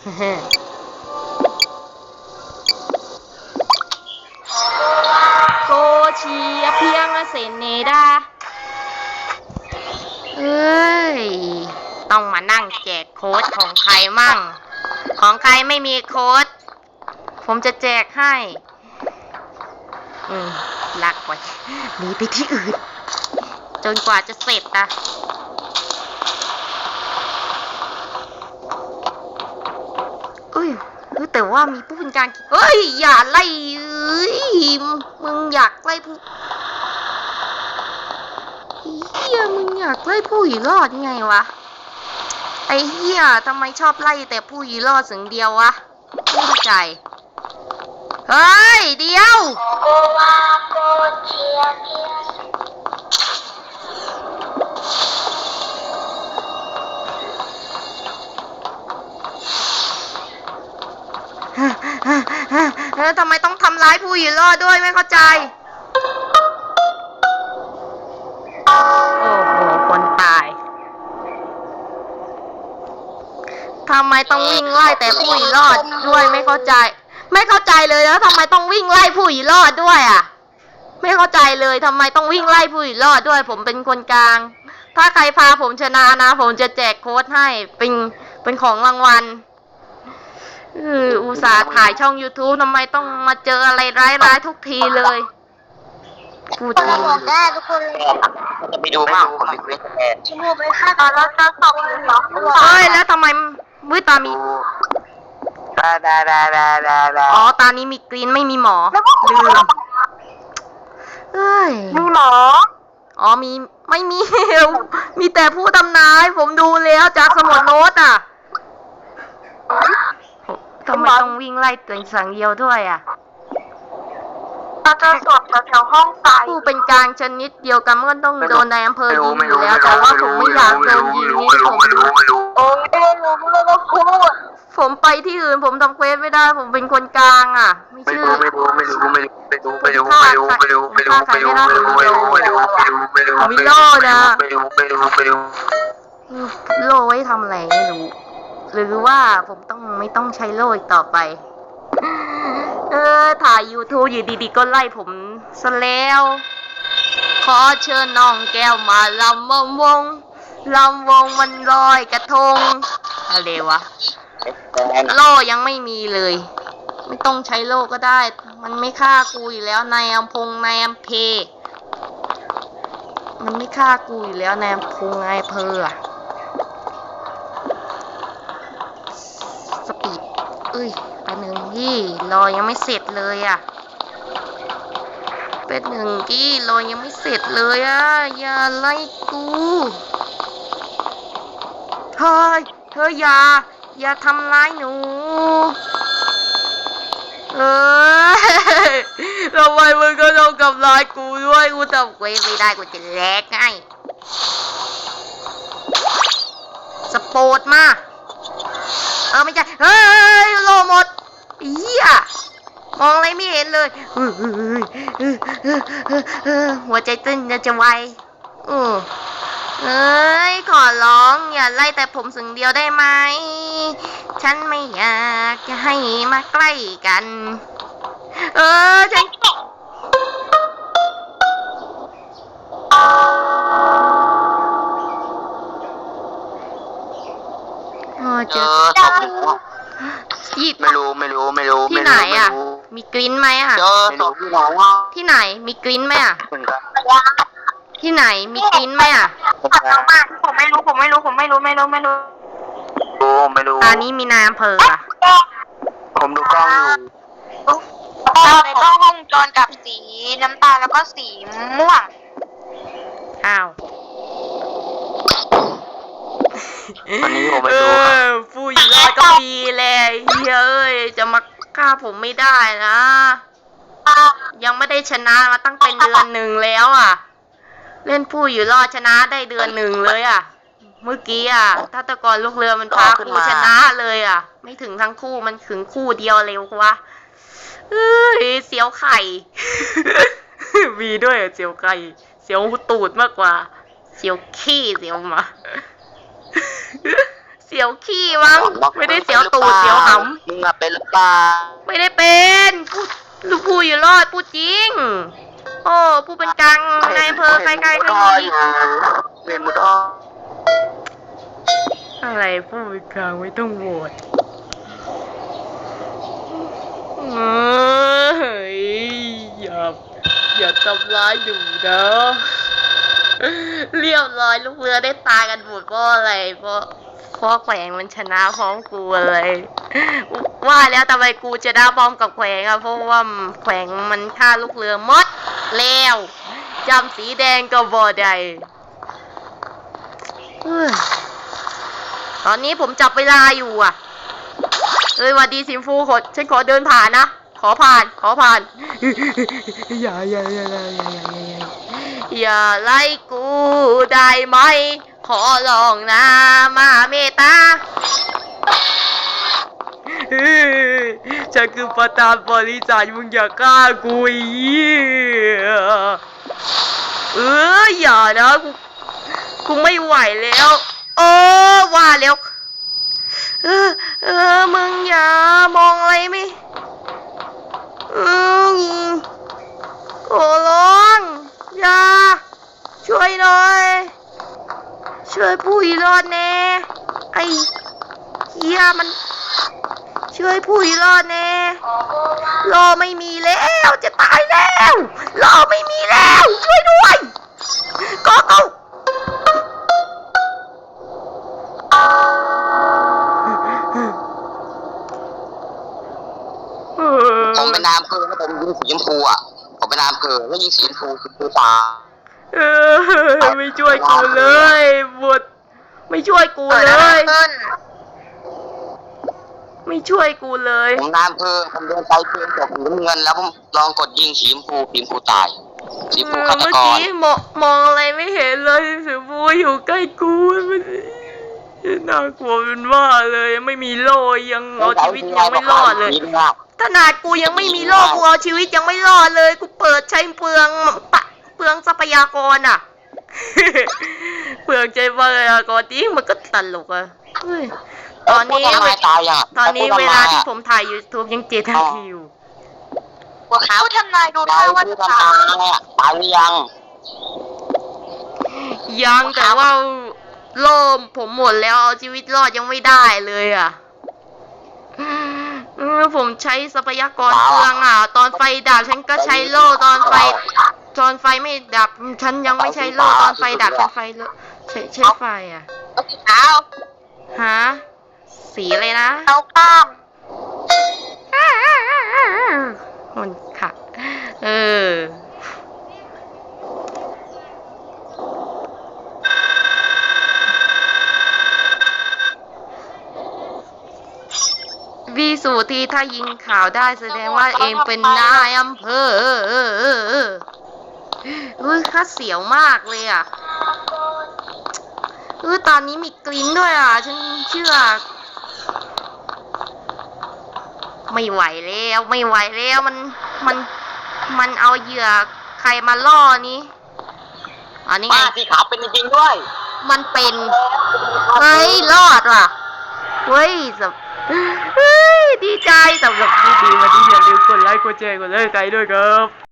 โกชีเพียงเซนเนดาเอ้ย ต้องมานั่งแจกโค้ดของใครมั่ง ของใครไม่มีโค้ด ผมจะแจกให้ อืมลักไว้หนีไปที่อื่น จนกว่าจะเสร็จนะเอ้ยเฮ้ย แต่ว่ามีผู้เป็นการเฮ้ย อย่าไล่เอ้ยมึงอยากไล่ผู้เฮียมึงอยากไล่ผู้อยู่รอดไงวะ ไอ้เฮียทำไมชอบไล่แต่ผู้อยู่รอดสึงเดียววะไม่เข้าใจ เฮ้ย เดียวโกวาโกเชียเพียง เออทำไมต้องทำร้ายผู้อยู่รอดด้วยไม่เข้าใจ โอ้โห คนตาย ทำไมต้องวิ่งไล่แต่ผู้อยู่รอดด้วยไม่เข้าใจ ไม่เข้าใจเลยแล้วทำไมต้องวิ่งไล่ผู้อยู่รอดด้วยอะ ไม่เข้าใจเลยทำไมต้องวิ่งไล่ผู้อยู่รอดด้วย ผมเป็นคนกลาง ถ้าใครพาผมชนะนะ ผมจะแจกโค้ดให้ เป็น เป็นของรางวัลเอออุตส่าห์ถ่ายช่อง YouTube ทำไมต้องมาเจออะไรร้ายๆทุกทีเลยพูดคนจริละงบอกได้ทุกคนเลยจะไปดูมากผมไม่แน่ชิมูไปฆ่าตอนแล้วจะตบอยู่เหรอเอ้ยแล้วทำไมมือตามีดาดาดาดาดาดาอ๋อตานี้มีกรีนไม่มีหมอลืมเอ้ยมีหมออ๋อมีไม่มีมีแต่ผู้ทำนาย ผมดูแล้วจากสมุดโน้ตอะ ทำไมต้องวิ่งไล่ตัวสังเดียวด้วยอะเราจะสอบแถวๆห้องไก่ผู้เป็นกลางชนิดเดียวกันก็ต้องโดนในอำเภอยิงอยู่แล้วแต่ว่าผมไม่อยากโดนยิงนี่ผมไม่รู้ไม่รู้โอ้ยไม่รู้ไม่รู้พูดผมไปที่อื่นผมทำเควสไม่ได้ ผมเป็นคนกลางอะ ไม่ไม่ชื่อรู้ไม่รู้ไม่รู้ไม่รู้ไม่รู้ไม่รู้ไม่รู้ไม่รู้ไม่รู้ไม่รู้ไม่รู้ไม่รู้ไม่รู้ไม่รู้ไม่รู้ไม่รู้ไม่รู้ไม่รู้โล่ไว้ทำอะไรไม่รู้ หรือว่าผมต้องไม่ต้องใช้โล่อีกต่อไป เออ ถ่าย YouTube อยู่ดีๆ ก็ไล่ผมซะแล้ว ขอเชิญน้องแก้วมาลำวงวงลำวงมันลอยกระทง อะไรวะ โล่ยังไม่มีเลย ไม่ต้องใช้โล่ก็ได้ มันไม่ฆ่ากูอยู่แล้วนายอำพงนายอำเพ มันไม่ฆ่ากูอยู่แล้วนายอำพงนายเพออะสปี ดเอ้ยไปหนึ่งที่รอยังไม่เสร็จเลยอะเป็นหนึ่งที่รอยังไม่เสร็จเลยอะ อย่าไล่กูเฮ้ยเธออย่า อย่าทำร้ายหนู เออทำไมมึงก็ต้องกับร้ายกูด้วย กูทำเวไม่ได้กูจะแลกไงสปอร์ตมา เออไม่ใช่เฮ้ยโลหมดเหี้ยมองอะไรไม่เห็นเลยหัวใจเต้นจะจะไวอือเอ้ยขอร้องอย่าไล่แต่ผมสึงเดียวได้ไหม ฉันไม่อยากจะให้มาใกล้กัน เออฉัน เออเจเจออศพที่ไม่รู้ไม่รู้ไม่รู้ที่ไหนอะมีกลิ้นไหมอะ เจอศพที่ไหนว่าที่ไหนมีกลิ้นไหมอะ เหมือนกันที่ไหนมีกลิ้นไหมอะขับน้องมาผมไม่รู้ผมไม่รู้ผมไม่รู้ไม่รู้ไม่รู้รู้ไม่รู้ตอนนี้มีนายอำเภออะผมดูกล้องอยู่เราในกล้องวงจรกับสีน้ำตาลแล้วก็สีม่วง อ้าว อันนี้ผมไม่เอรู้อฟูอยู่รอดก็มีเลยเฮ้ยเอ้ยจะมาฆ่าผมไม่ได้นะ ยังไม่ได้ชนะมาตั้งเป็นเดือนหนึ่งแล้วอะ เล่นผู้อยู่รอดชนะได้เดือนหนึ่งเลยอะ เมื่อกี้อะถ้าตะกอนลูกเรือมันพากูชนะเลยอะ ไม่ถึงทั้งคู่มันถึงคู่เดียวเร็วกว่าเอ้ยเสียวไข่ มีด้วยเหรอเสียวไข่เสียวตูดมากกว่า เสียวขี้เสียวหมา เสียวขี้มั้งไม่ได้เสียวตูดเสียวหมึงอะเป็นหรือเปล่าำไม่ได้เป็นพูดลูกพูดอยู่รอดพูดจริง โอ้พูดเป็นกลางในอำเภอใกล้ๆก็มี เมมุดอ้ออะไรพูดเป็นกลางไม่ต้องโหวตเฮ้ยอย่าอย่าทำร้ายหนูนะ เรียบร้อยลูกเรือได้ตายกันหมดเพราะอะไรเพราะเพราะแขวงมันชนะพร้อมกูเลยว่าแล้วทำไมกูจะได้พร้อมกับแขวงอะเพราะว่าแขวงมันฆ่าลูกเรือมดแล้วจำสีแดงก็บ่ได้ตอนนี้ผมจับเวลาอยู่อะเอ้ยวัดดีสิมฟูขอฉันขอเดินผ่านนะ ขอผ่าน ขอผ่าน อย่าอย่าอย่าอย่าอย่าอย่า อย่าไล่กูได้ไหม ขอลองนะมาเมตตาเฮ้ยฉันคือประธานบริษัทมึงอย่ากล้ากูอีเอออย่านะกูกูไม่ไหวแล้ว โอ้ว่าแล้ว เออเออมึงอย่ามองอะไรไม่อืมขอร้องย่า ช่วยหน่อย ช่วยผู้อีรอดแน่ไอ้เฮียมัน ช่วยผู้อีรอดแน่รอไม่มีแล้วจะตายแล้วรอไม่มีแล้ว ช่วยด้วยก็ก็ผมเป็นนายอำเภอแล้วผมยิงสีชมพูอะผมเป็นนายอำเภอแล้วยิงสีชมพูชมพูตา ไม่ช่วยกูเลยบทไม่ช่วยกูเกิดเลอะไรย ขึ้นไม่ช่วยกูเลย ผมนายอำเภอผมเดินไปเจอศพสีน้ำเงิน แล้วผมลองกดยิงสีชมพูสีชมพูตายสีชมเอพูอฆาตเมื่อกรกี้มองมองอะไรไม่เห็นเลยสือบูอยู่ใกล้กูมันน่ากลัวเป็นว่าเลยไม่มีโล่ยังเอาชีวิตยังไม่รอดเลยขนาดกูยังไม่มีโล่กูเอาชีวิตยังไม่รอดเลย กูเปิดใช้เปลืองปะเปลืองทรัพยากรอะ เปลืองใจทรัพยากรจริงมันก็ตลกอะเฮ้ยตอนนี้ทำไมตายยังะตอนนี้เวลาที่ทำไมอะผมถ่าย YouTube ยังเจ็ดนาทีอยู่หัวขาวทำนายดูตาท่ายว่าคือจะทำตาตายยอะตายหรือยัง ยังแต่ว่าโล่มผมหมดแล้วเอาชีวิตรอดยังไม่ได้เลยอะเออผมใช้ทรัพยากรเปลืองอะ ตอนไฟดับฉันก็ใช้โล่ตอนไฟ ตอนไฟไม่ดับ ฉันยังไม่ใช้โล่ตอนไฟดับฉันไฟเลอะใช้ใช้ไฟอะเอาสีขาวฮะสีอะไรนะเอาข้ามมันค่ะ เออวีสูทีถ้ายิงข่าวได้แสดงว่าเองเป็นนายอำเภอ เออเออเออเออเฮ้ยข้าเสียวมากเลยอะเออตอนนี้มีกลิ้นด้วยอะ ฉันเชื่อ ไม่ไหวแล้วไม่ไหวแล้วมันมันมันเอาเหยื่อใครมาล่อนี้อันนี้ไงป้าสีขาวเป็นจริงๆด้วย มันเป็นเฮ้ยรอดว่ะเฮ้ยสำเฮ้ยดีใจสำหรับผู้ดีวันนี้อย่าลืมกดไลค์กดแชร์กดไลค์ไกด์ด้วยครับ